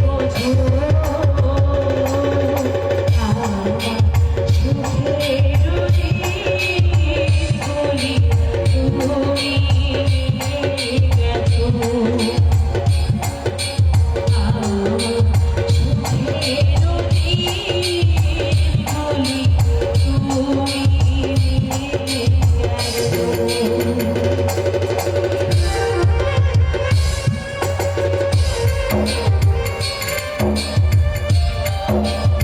বোঝো Oh.